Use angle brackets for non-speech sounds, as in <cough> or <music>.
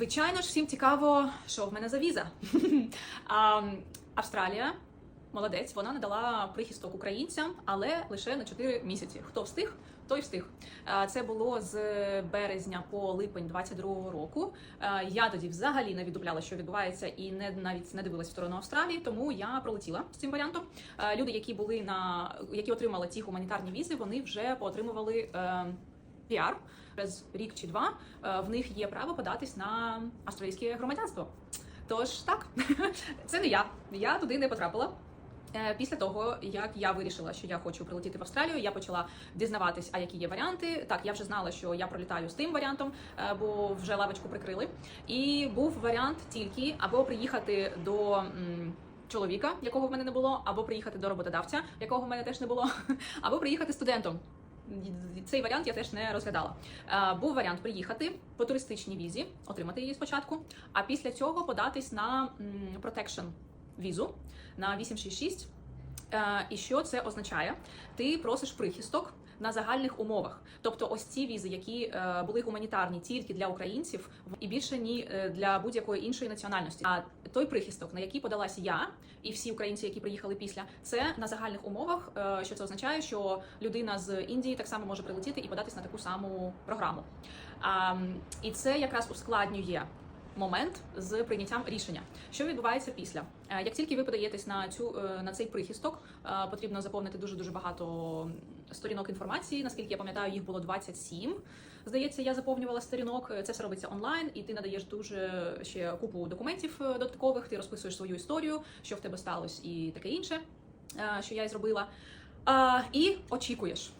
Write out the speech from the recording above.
Звичайно ж, всім цікаво, що в мене за віза. <laughs> а, Австралія. Молодець, вона надала прихисток українцям, але лише на 4 місяці. Хто встиг, той встиг. Це було з березня по липень 22-го року. Я тоді взагалі не віддупляла, що відбувається, і не навіть не дивилась в сторону Австралії, тому я пролетіла з цим варіантом. Люди, які були на які отримали ті гуманітарні візи, вони вже поотримували. Піар через рік чи два е, в них є право податись на австралійське громадянство. Тож так, <laughs> це не я. Я туди не потрапила. Е, Після того, як я вирішила, що я хочу прилетіти в Австралію, я почала дізнаватись, а які є варіанти. Так, я вже знала, що я пролітаю з тим варіантом, е, бо вже лавочку прикрили. І був варіант тільки або приїхати до. Чоловіка, якого в мене не було, або приїхати до роботодавця, якого в мене теж не було, <laughs> або приїхати студентом. Цей варіант я теж не розглядала. Е, Був варіант приїхати по туристичній візі, отримати її спочатку, а після цього податись на protection візу на 866. Е, І що це означає? Ти просиш прихисток на загальних умовах. Тобто, ось ці візи, які е, були гуманітарні тільки для українців, і більше ні е, для будь-якої іншої національності. А той прихисток, на який подалась я і всі українці, які приїхали після, це на загальних умовах. Е, Що це означає, що людина з Індії так само може прилетіти і податись на таку саму програму. І це якраз ускладнює. Момент з прийняттям рішення, що відбувається після. Е, Як тільки ви подаєтесь на цю е, на цей прихисток, е, потрібно заповнити дуже дуже багато сторінок інформації. Наскільки я пам'ятаю, їх було 27. Здається, я заповнювала сторінок. Це все робиться онлайн, і ти надаєш дуже ще купу документів додаткових. Ти розписуєш свою історію, що в тебе сталося, і таке інше, що я й зробила. І очікуєш.